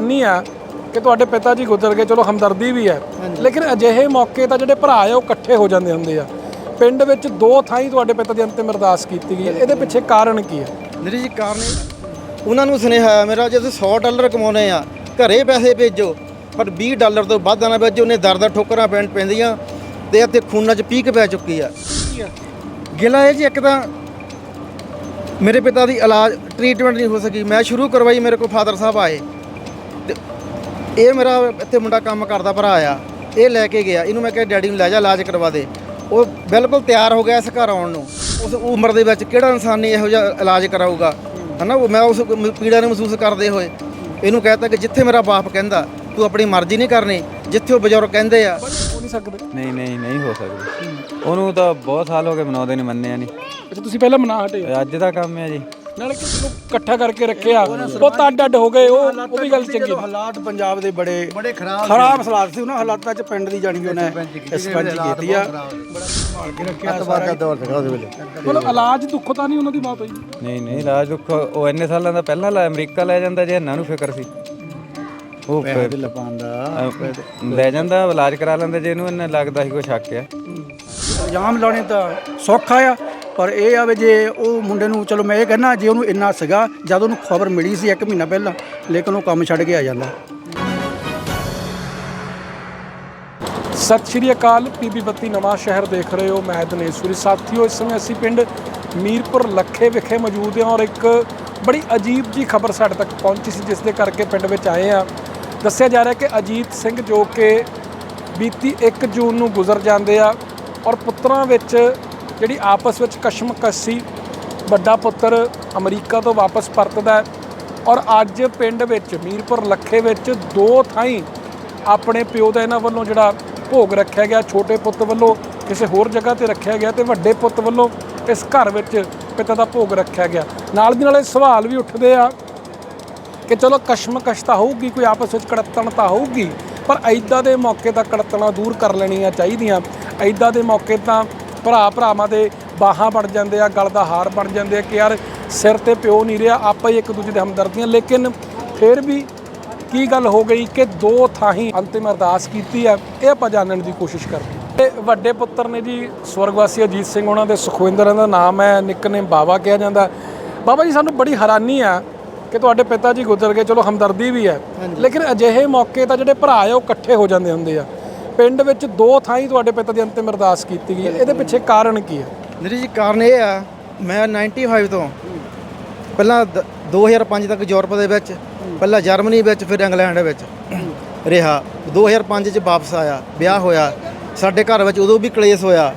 ਨਹੀਂ ਆ ਕਿ ਤੁਹਾਡੇ ਪਿਤਾ ਜੀ ਗੁਜ਼ਰ ਗਏ ਚਲੋ ਹਮਦਰਦੀ ਵੀ ਹੈ। ਲੇਕਿਨ ਅਜਿਹੇ ਮੌਕੇ ਤਾਂ ਜਿਹੜੇ ਭਰਾ ਆ ਉਹ ਇਕੱਠੇ ਹੋ ਜਾਂਦੇ ਹੁੰਦੇ ਆ। ਪਿੰਡ ਵਿੱਚ ਦੋ ਥਾਈਂ ਤੁਹਾਡੇ ਪਿਤਾ ਦੀ ਅੰਤਿਮ ਅਰਦਾਸ ਕੀਤੀ ਗਈ। ਹੈ ਇਹਦੇ ਪਿੱਛੇ ਕਾਰਨ ਕੀ ਹੈ ਮੇਰੇ ਜੀ ਕਾਰਨ ਉਹਨਾਂ ਨੂੰ ਸੁਨੇਹਾ ਮੇਰਾ ਜੇ ਤੁਸੀਂ 100 ਡਾਲਰ ਕਮਾਉਣੇ ਆ ਘਰੇ ਪੈਸੇ ਭੇਜੋ ਪਰ 20 ਡਾਲਰ ਤੋਂ ਵੱਧ ਨਾ ਭੇਜੋ ਉਹਨੇ ਦਰ ਦਰ ਠੋਕਰਾਂ ਪੈਣ ਪੈਂਦੀਆਂ ਤੇ ਇੱਥੇ ਖੂਨਾਂ 'ਚ ਪੀਕ ਪੈ ਚੁੱਕੀ ਆ। ਗਿਲਾ ਇਹ ਜੀ ਇੱਕ ਤਾਂ ਮੇਰੇ ਪਿਤਾ ਦੀ ਇਲਾਜ ਟ੍ਰੀਟਮੈਂਟ ਨਹੀਂ ਹੋ ਸਕੀ। ਮੈਂ ਸ਼ੁਰੂ ਕਰਵਾਈ ਮੇਰੇ ਕੋਲ ਫਾਦਰ ਸਾਹਿਬ ਆਏ। ਤੇ ਇਹ ਮੇਰਾ ਇੱਥੇ ਮੁੰਡਾ ਕੰਮ ਕਰਦਾ ਭਰਾ ਆ ਇਹ ਲੈ ਕੇ ਗਿਆ ਇਹਨੂੰ ਮੈਂ ਕਿਹਾ ਡੈਡੀ ਨੂੰ ਲੈ ਜਾ ਇਲਾਜ ਕਰਵਾ ਦੇ। ਉਹ ਬਿਲਕੁਲ ਤਿਆਰ ਹੋ ਗਿਆ ਇਸ ਘਰ ਆਉਣ ਨੂੰ। ਉਸ ਉਮਰ ਦੇ ਵਿੱਚ ਕਿਹੜਾ ਇਨਸਾਨ ਨਹੀਂ ਇਹੋ ਜਿਹਾ ਇਲਾਜ ਕਰਾਊਗਾ? ਹਨਾ ਉਹ ਮੈਂ ਉਸ ਪੀੜਾ ਨੂੰ ਮਹਿਸੂਸ ਕਰਦੇ ਹੋਏ ਇਹਨੂੰ ਕਹਿਤਾ ਕਿ ਜਿੱਥੇ ਮੇਰਾ ਬਾਪ ਕਹਿੰਦਾ ਤੂੰ ਆਪਣੀ ਮਰਜ਼ੀ ਨਹੀਂ ਕਰਨੀ ਜਿੱਥੇ ਉਹ ਬਜ਼ੁਰਗ ਕਹਿੰਦੇ ਆ। ਹੋ ਨਹੀਂ ਸਕਦੇ ਨਹੀਂ ਨਹੀਂ ਨਹੀਂ ਹੋ ਸਕਦੀ। ਉਹਨੂੰ ਤਾਂ ਬਹੁਤ ਸਾਲ ਹੋ ਗਏ ਮਨਾਉਂਦੇ ਨਹੀਂ ਮੰਨਿਆ ਨਹੀਂ। ਅੱਛਾ ਤੁਸੀਂ ਪਹਿਲਾਂ ਮਨਾ ਹਟੇ ਅੱਜ ਦਾ ਕੰਮ ਹੈ ਜੀ। ਨਾਲੇ ਕਿਸੇ ਨੂੰ ਇਕੱਠਾ ਕਰਕੇ ਰੱਖਿਆ। ਉਹ ਤਾਂ ਅੱਡ ਅੱਡ ਹੋ ਗਏ ਉਹ ਉਹ ਵੀ ਗੱਲ ਚੰਗੀ। ਹਾਲਾਤ ਪੰਜਾਬ ਦੇ ਬੜੇ ਬੜੇ ਖਰਾਬ ਖਰਾਬ ਹਾਲਾਤ ਸੀ ਉਹਨਾਂ ਹਾਲਾਤਾਂ 'ਚ ਪਿੰਡ ਦੀ ਜਾਣੀ ਉਹਨੇ ਸਰਪੰਚ ਕੀਤੀ ਆ। ਬੜਾ ਸੰਭਾਲ ਕੇ ਰੱਖਿਆ ਸਾਰਾ ਦੌਰ ਸੀਗਾ ਉਹਦੇ ਵੇਲੇ। ਮਤਲਬ ਇਲਾਜ ਦੁੱਖ ਤਾਂ ਨਹੀਂ ਉਹਨਾਂ ਦੀ ਮੌਤ ਹੋਈ ਨਹੀਂ ਨਹੀਂ ਇਲਾਜ ਦੁੱਖ ਉਹ ਇੰਨੇ ਸਾਲਾਂ ਦਾ ਪਹਿਲਾਂ ਲੈ ਅਮਰੀਕਾ ਲੈ ਜਾਂਦਾ ਜੇ ਇਹਨਾਂ ਨੂੰ ਫਿਕਰ ਸੀ। ਉਹ ਫਿਰ- ਲਪਾਉਣ ਦਾ ਅਹ ਲੈ ਜਾਂਦਾ ਇਲਾਜ ਕਰਾ ਲੈਂਦੇ ਜੇ ਇਹਨੂੰ ਇੰਨਾ ਲੱਗਦਾ ਸੀ ਕੋਈ ਸ਼ੱਕ ਆ। ਇਲਜ਼ਾਮ ਲਾਉਣੇ ਤਾਂ ਸੌਖਾ ਆ। ਪਰ ਇਹ ਆ ਵੀ ਜੇ ਉਹ ਮੁੰਡੇ ਨੂੰ, ਚਲੋ ਮੈਂ ਇਹ ਕਹਿੰਦਾ ਜੇ ਉਹਨੂੰ ਇੰਨਾ ਸੀਗਾ, ਜਦ ਉਹਨੂੰ ਖਬਰ ਮਿਲੀ ਸੀ 1 ਮਹੀਨਾ ਪਹਿਲਾਂ, ਲੇਕਿਨ ਉਹ ਕੰਮ ਛੱਡ ਕੇ ਆ ਜਾਂਦਾ। ਸਤਿ ਸ਼੍ਰੀ ਅਕਾਲ, ਪੀਬੀ ਬੱਤੀ ਨਵਾਂ ਸ਼ਹਿਰ ਦੇਖ ਰਹੇ ਹੋ, ਮੈਂ ਦਿਨੇਸ਼ਵਰੀ। ਸਾਥੀਓ, ਇਸ ਸਮੇਂ ਅਸੀਂ ਪਿੰਡ ਮੀਰਪੁਰ ਲੱਖੇ ਵਿਖੇ ਮੌਜੂਦ ਹਾਂ ਔਰ ਇੱਕ ਬੜੀ ਅਜੀਬ ਜੀ ਖਬਰ ਸਾਡੇ ਤੱਕ ਪਹੁੰਚੀ ਸੀ, ਜਿਸ ਦੇ ਕਰਕੇ ਪਿੰਡ ਵਿੱਚ ਆਏ ਹਾਂ। ਦੱਸਿਆ ਜਾ ਰਿਹਾ ਕਿ ਅਜੀਤ ਸਿੰਘ ਜੋ ਕਿ ਬੀਤੀ 1 ਜੂਨ ਨੂੰ ਗੁਜ਼ਰ ਜਾਂਦੇ ਆ ਔਰ ਪੁੱਤਰਾਂ ਵਿੱਚ ਜਿਹੜੀ ਆਪਸ ਵਿੱਚ ਕਸ਼ਮਕਸ਼ ਸੀ ਵੱਡਾ ਪੁੱਤਰ ਅਮਰੀਕਾ ਤੋਂ ਵਾਪਸ ਪਰਤਦਾ ਹੈ ਔਰ ਅੱਜ ਪਿੰਡ ਵਿੱਚ ਮੀਰਪੁਰ ਲੱਖੇ ਵਿੱਚ ਦੋ ਥਾਈਂ ਆਪਣੇ ਪਿਓ ਦਾ ਇਹਨਾਂ ਵੱਲੋਂ ਜਿਹੜਾ ਭੋਗ ਰੱਖਿਆ ਗਿਆ, ਛੋਟੇ ਪੁੱਤ ਵੱਲੋਂ, ਕਿਸੇ ਹੋਰ ਜਗ੍ਹਾ ਤੇ ਰੱਖਿਆ ਗਿਆ ਤੇ ਵੱਡੇ ਪੁੱਤ ਵੱਲੋਂ ਇਸ ਘਰ ਵਿੱਚ ਪਿਤਾ ਦਾ ਭੋਗ ਰੱਖਿਆ ਗਿਆ। ਨਾਲ ਦੀ ਨਾਲ ਇਹ ਸਵਾਲ ਵੀ ਉੱਠਦੇ ਆ ਕਿ ਚਲੋ ਕਸ਼ਮਕਸ਼ ਤਾਂ ਹੋਊਗੀ, ਕੋਈ ਆਪਸ ਵਿੱਚ ਕੜਤਣ ਤਾਂ ਹੋਊਗੀ, ਪਰ ਐਦਾਂ ਦੇ ਮੌਕੇ ਤਾਂ ਕੜਤਣਾ ਦੂਰ ਕਰ ਲੈਣੀਆਂ ਚਾਹੀਦੀਆਂ। ਐਦਾਂ ਦੇ ਮੌਕੇ ਤਾਂ ਭਰਾ ਭਰਾਵਾਂ ਦੇ ਬਾਹਾਂ ਬਣ ਜਾਂਦੇ ਆ ਗਲ ਦਾ ਹਾਰ ਬਣ ਜਾਂਦੇ ਆ ਕਿ ਯਾਰ ਸਿਰ ਤੇ ਪਿਓ ਨਹੀਂ ਰਿਹਾ ਆਪਾਂ ਹੀ ਇੱਕ ਦੂਜੇ ਦੇ ਹਮਦਰਦੀਆਂ। ਲੇਕਿਨ ਫਿਰ ਵੀ ਕੀ ਗੱਲ ਹੋ ਗਈ ਕਿ ਦੋ ਥਾਹੀਂ ਅੰਤਿਮ ਅਰਦਾਸ ਕੀਤੀ ਆ ਇਹ ਆਪਾਂ ਜਾਣਨ ਦੀ ਕੋਸ਼ਿਸ਼ ਕਰਦੇ। ਤੇ ਵੱਡੇ ਪੁੱਤਰ ਨੇ ਜੀ ਸਵਰਗਵਾਸੀ ਅਜੀਤ ਸਿੰਘ ਉਹਨਾਂ ਦੇ ਸੁਖਵਿੰਦਰ ਦਾ ਨਾਮ ਹੈ ਨਿਕਨੇਮ ਬਾਵਾ ਕਿਹਾ ਜਾਂਦਾ। ਬਾਬਾ ਜੀ ਸਾਨੂੰ ਬੜੀ ਹੈਰਾਨੀ ਆ ਕਿ ਤੁਹਾਡੇ ਪਿਤਾ ਜੀ ਗੁਜ਼ਰ ਗਏ ਚਲੋ ਹਮਦਰਦੀ ਵੀ ਹੈ। ਲੇਕਿਨ ਅਜਿਹੇ ਮੌਕੇ ਤਾਂ ਜਿਹੜੇ ਭਰਾ ਆ ਉਹ ਇਕੱਠੇ ਹੋ ਜਾਂਦੇ ਹੁੰਦੇ ਆ। ਪਿੰਡ ਵਿੱਚ ਦੋ ਥਾਈਂ ਤੁਹਾਡੇ ਪਿਤਾ ਦੀ ਅੰਤਿਮ ਅਰਦਾਸ ਕੀਤੀ ਗਈ। ਹੈ ਇਹਦੇ ਪਿੱਛੇ ਕਾਰਨ ਕੀ ਹੈ? ਮੇਰੇ ਜੀ ਕਾਰਨ ਇਹ ਆ ਮੈਂ 95 ਤੋਂ ਪਹਿਲਾਂ ਦ- 2005 ਤੱਕ ਯੂਰਪ ਦੇ ਵਿੱਚ ਪਹਿਲਾਂ ਜਰਮਨੀ ਵਿੱਚ ਫਿਰ ਇੰਗਲੈਂਡ ਵਿੱਚ ਰਿਹਾ। 2005 ਚ ਵਾਪਸ ਆਇਆ ਵਿਆਹ ਹੋਇਆ। ਸਾਡੇ ਘਰ ਵਿੱਚ ਉਦੋਂ ਵੀ ਕਲੇਸ਼ ਹੋਇਆ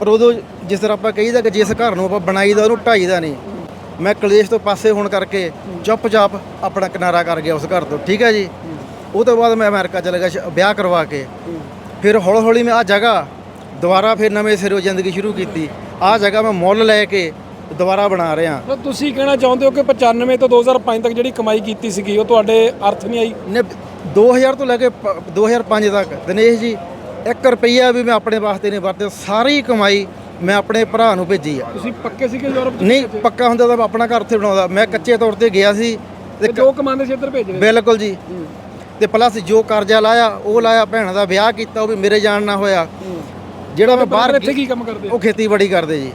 ਪਰ ਉਦੋਂ ਜਿਸ ਤਰ੍ਹਾਂ ਆਪਾਂ ਕਹੀਦਾ ਕਿ ਜਿਸ ਘਰ ਨੂੰ ਆਪਾਂ ਬਣਾਈਦਾ ਉਹਨੂੰ ਢਾਈਦਾ ਨਹੀਂ। ਮੈਂ ਕਲੇਸ਼ ਤੋਂ ਪਾਸੇ ਹੋਣ ਕਰਕੇ ਚੁੱਪਚਾਪ ਆਪਣਾ ਕਿਨਾਰਾ ਕਰ ਗਿਆ ਉਸ ਘਰ ਤੋਂ। ਠੀਕ ਹੈ ਜੀ? ਉਹ ਤੋਂ ਬਾਅਦ ਮੈਂ ਅਮਰੀਕਾ ਚਲਾ ਗਿਆ ਵਿਆਹ ਕਰਵਾ ਕੇ। ਫਿਰ ਹੌਲੀ ਹੌਲੀ ਮੈਂ ਆ ਜਗ੍ਹਾ ਦੁਬਾਰਾ ਫਿਰ ਨਵੇਂ ਸਿਰੋਂ ਜ਼ਿੰਦਗੀ ਸ਼ੁਰੂ ਕੀਤੀ। ਆ ਜਗ੍ਹਾ ਮੈਂ ਮੁੱਲ ਲੈ ਕੇ ਦੁਬਾਰਾ ਬਣਾ ਰਿਹਾ। ਮਤਲਬ ਤੁਸੀਂ ਕਹਿਣਾ ਚਾਹੁੰਦੇ ਹੋ ਕਿ 95 ਤੋਂ 2005 ਤੱਕ ਜਿਹੜੀ ਕਮਾਈ ਕੀਤੀ ਸੀਗੀ ਉਹ ਤੁਹਾਡੇ ਅਰਥ ਨਹੀਂ ਆਈ? ਨੇ 2000 ਤੋਂ ਲੈ ਕੇ ਪ- 2005 ਤੱਕ। ਦਿਨੇਸ਼ ਜੀ 1 ਰੁਪਈਆ ਵੀ ਮੈਂ ਆਪਣੇ ਵਾਸਤੇ ਨਹੀਂ ਵਰਤਿਆ। ਸਾਰੀ ਕਮਾਈ ਮੈਂ ਆਪਣੇ ਭਰਾ ਨੂੰ ਭੇਜੀ ਆ। ਤੁਸੀਂ ਪੱਕੇ ਸੀਗੇ ਯੂਰਪ ਨਹੀਂ ਪੱਕਾ ਹੁੰਦਾ ਤਾਂ ਆਪਣਾ ਘਰ ਉੱਥੇ ਬਣਾਉਂਦਾ। ਮੈਂ ਕੱਚੇ ਤੌਰ ਤੇ ਗਿਆ ਸੀ। ਤੇ ਤੇ ਜੋ ਕਮਾਉਂਦੇ ਸੀ ਇੱਧਰ ਭੇਜ ਰਹੇ ਬਿਲਕੁਲ ਜੀ। ਤੇ ਪਲੱਸ ਜੋ ਕਰਜ਼ਾ ਲਾਇਆ ਉਹ ਲਾਇਆ ਭੈਣ ਦਾ ਵਿਆਹ ਕੀਤਾ ਉਹ ਵੀ ਮੇਰੇ ਜਾਣ ਨਾ ਹੋਇਆ। ਜਿਹੜਾ ਮੈਂ ਬਾਹਰ ਇੱਥੇ ਕੀ ਕੰਮ ਕਰਦੇ? ਉਹ ਖੇਤੀਬਾੜੀ ਕਰਦੇ ਜੀ।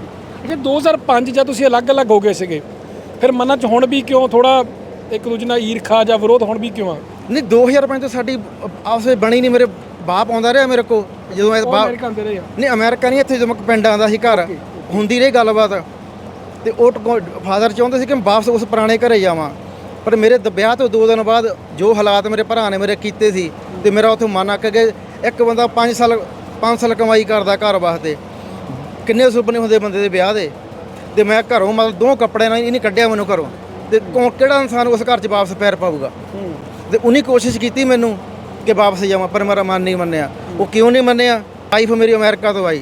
ਕਿ 2005 ਜਦ ਤੁਸੀਂ ਅਲੱਗ-ਅਲੱਗ ਹੋ ਗਏ ਸੀਗੇ ਫਿਰ ਮਨਾਂ 'ਚ ਹੁਣ ਵੀ ਕਿਉਂ ਥੋੜਾ ਇੱਕ ਦੂਜੇ ਨਾਲ ਈਰਖਾ ਜਾਂ ਵਿਰੋਧ ਹੁਣ ਵੀ ਕਿਉਂ ਆ? ਨਹੀਂ 2005 ਤੋਂ ਸਾਡੀ ਆਪਸ ਵਿੱਚ ਬਣੀ ਨਹੀਂ ਮੇਰੇ ਬਾਪ ਆਉਂਦਾ ਰਿਹਾ ਮੇਰੇ ਕੋ ਜਦੋਂ ਉਹ ਬਾਪ ਅਮਰੀਕਾ ਆਉਂਦੇ ਰਹੇ ਆ। ਨਹੀਂ ਅਮਰੀਕਾ ਨਹੀਂ ਇੱਥੇ ਜਦੋਂ ਪਿੰਡ ਆਉਂਦਾ ਸੀ ਘਰ ਹੁੰਦੀ ਰਹੀ ਗੱਲਬਾਤ। ਤੇ ਉਹ ਫਾਦਰ ਚਾਹੁੰਦੇ ਸੀ ਕਿ ਮੈਂ ਵਾਪਸ ਉਸ ਪੁਰਾਣੇ ਘਰੇ ਜਾਵਾਂ। ਪਰ ਮੇਰੇ ਦ- ਵਿਆਹ ਤੋਂ 2 ਦਿਨ ਬਾਅਦ ਜੋ ਹਾਲਾਤ ਮੇਰੇ ਭਰਾ ਨੇ ਮੇਰੇ ਕੀਤੇ ਸੀ ਤੇ ਮੇਰਾ ਉੱਥੇ ਮਨ ਅੱਕ ਗਿਆ। ਇੱਕ ਬੰਦਾ 5 ਸਾਲ 5 ਸਾਲ ਕਮਾਈ ਕਰਦਾ ਘਰ ਵਾਸਤੇ। ਕਿੰਨੇ ਸੁਪਨੇ ਹੁੰਦੇ ਬੰਦੇ ਦੇ ਵਿਆਹ ਦੇ। ਤੇ ਮੈਂ ਘਰੋਂ ਮਤਲਬ ਦੋ ਕੱਪੜੇ ਨਾਲ ਇਹਨੇ ਕੱਢਿਆ ਮੈਨੂੰ ਘਰੋਂ। ਤੇ ਕੌਣ ਕਿਹੜਾ ਇਨਸਾਨ ਉਸ ਘਰ 'ਚ ਵਾਪਸ ਪੈਰ ਪਾਊਗਾ? ਤੇ ਉਹਨੇ ਕੋਸ਼ਿਸ਼ ਕੀਤੀ ਮੈਨੂੰ ਕਿ ਵਾਪਸ ਜਾਵਾਂ ਪਰ ਮੇਰਾ ਮਨ ਨਹੀਂ ਮੰਨਿਆ। ਉਹ ਕਿਉਂ ਨਹੀਂ ਮੰਨਿਆ? ਵਾਈਫ ਮੇਰੀ ਅਮਰੀਕਾ ਤੋਂ ਆਈ।